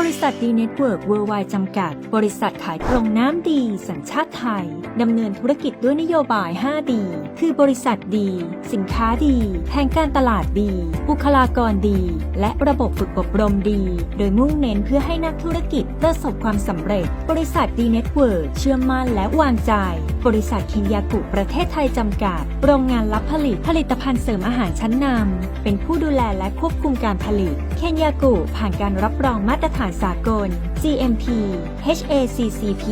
บริษัทดีเน็ตเวิร์กเวิร์ไวจำกัด บริษัทขายตรงน้ำดี สัญชาติไทย ดำเนินธุรกิจด้วยนโยบาย 5 ดี คือบริษัทดี สินค้าดี แผนการตลาดดี บุคลากรดี และระบบฝึกอบรมดี โดยมุ่งเน้นเพื่อให้นักธุรกิจประสบความสำเร็จ บริษัทดีเน็ตเวิร์กเชื่อมั่นและวางใจ บริษัทเคนยากุประเทศไทยจำกัด โรงงานรับผลิตผลิตภัณฑ์เสริมอาหารชั้นนำ เป็นผู้ดูแลและควบคุมการผลิต เคนยากุผ่านการรับรองมาตรฐานสากล GMP HACCP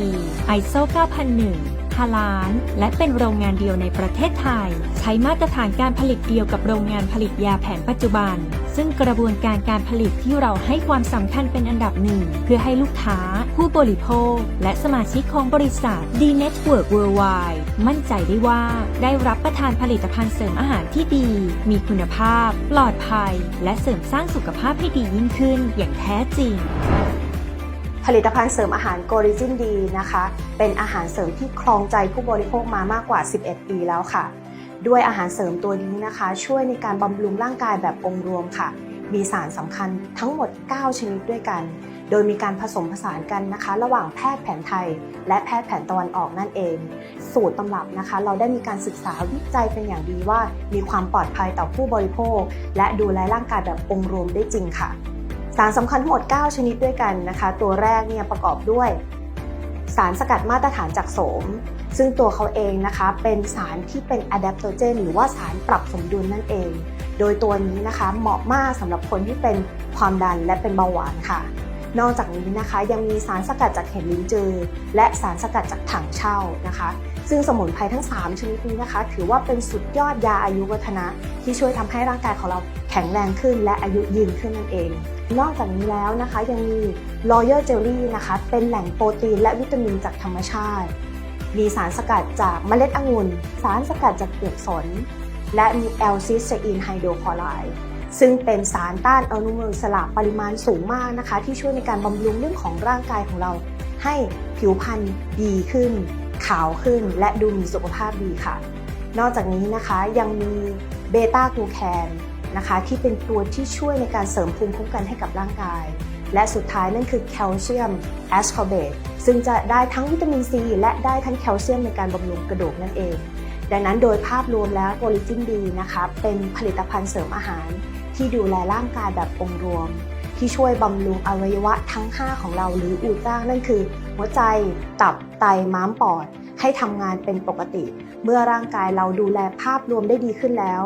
ISO 9001 ฮาลานและเป็นโรงงานเดียวในประเทศไทย ใช้มาตรฐานการผลิตเดียวกับโรงงานผลิตยาแผนปัจจุบัน ซึ่งกระบวนการการผลิตที่เราให้ความสำคัญเป็นอันดับหนึ่ง เพื่อให้ลูกค้า ผู้บริโภค และสมาชิกของบริษัท D Network Worldwide มั่นใจได้ว่าได้รับประทานผลิตภัณฑ์เสริมอาหารที่ดี มีคุณภาพ ปลอดภัย และเสริมสร้างสุขภาพให้ดียิ่งขึ้นอย่างแท้จริง ผลิตภัณฑ์เสริมอาหารโกริจินดีนะคะ เป็นอาหารเสริมที่ครองใจผู้บริโภคมามากกว่า 11 ปีแล้วค่ะ ด้วยอาหารเสริมตัวนี้นะคะ ช่วยในการบำรุงร่างกายแบบองค์รวมค่ะ มีสารสำคัญทั้งหมด 9 ชนิดด้วยกัน โดยมีการผสมผสานกันนะคะ ระหว่างแพทย์แผนไทย และแพทย์แผนตะวันออกนั่นเอง สูตรตำรับนะคะ เราได้มีการศึกษาวิจัยเป็นอย่างดีว่า มีความปลอดภัยต่อผู้บริโภค และดูแลร่างกายแบบองค์รวมได้จริงค่ะ สารสำคัญทั้งหมด 9 ชนิดด้วยกันนะคะ ตัวแรกเนี่ยประกอบด้วย สารสกัดมาตรฐานจากโสม ซึ่งตัวเขาเองนะคะเป็นสารที่เป็นอะแดปโตเจนหรือว่าสารปรับสมดุลนั่นเอง โดยตัวนี้นะคะเหมาะมากสำหรับคนที่เป็นความดันและเป็นเบาหวานค่ะ นอกจากนี้นะคะยังมีสารสกัดจากเห็ดลิ้นจือ และสารสกัดจากถังเช่านะคะ ซึ่งสมุนไพรทั้ง 3 ชนิดนี้นะคะ ถือว่าเป็นสุดยอดยาอายุวัฒนะที่ช่วยทำให้ร่างกายของเรา แข็งแรงขึ้นและอายุยืนขึ้นนั่นเอง นอกจากนี้แล้วนะคะยังมี Royal Jelly นะคะ เป็นแหล่งโปรตีนและวิตามินจากธรรมชาติ มีสารสกัดจากเมล็ดองุ่น สารสกัดจากเปลือกสน และมีแอลซิสเซอีนไฮโดรคลอไรด์ซึ่งเป็นสารต้านอนุมูลอิสระปริมาณสูงมากนะคะ ที่ช่วยในการบำรุงเรื่องของร่างกายของเรา ให้ผิวพรรณดีขึ้น ขาวขึ้น และดูมีสุขภาพดีค่ะ นอกจากนี้นะคะยังมีเบต้ากลูแคน นะคะ ที่เป็นตัวที่ช่วยในการเสริมภูมิคุ้มกันให้กับร่างกาย และสุดท้ายนั่นคือแคลเซียมแอสคอเบตซึ่งจะได้ทั้งวิตามินซีและได้ทั้งแคลเซียมในการบำรุงกระดูกนั่นเอง ดังนั้นโดยภาพรวมแล้วโพลิจินดีนะคะ เป็นผลิตภัณฑ์เสริมอาหาร ที่ดูแลร่างกายแบบองค์รวม ที่ช่วยบำรุงอวัยวะทั้ง 5 ของเราหรืออูจ้านั่นคือ หัวใจ ตับ ไต ม้าม ปอด ให้ทำงานเป็นปกติ เมื่อร่างกายเราดูแลภาพรวมได้ดีขึ้นแล้ว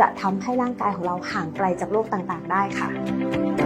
จะทำให้ร่างกายของเราห่างไกลจากโรคต่างๆ ได้ค่ะ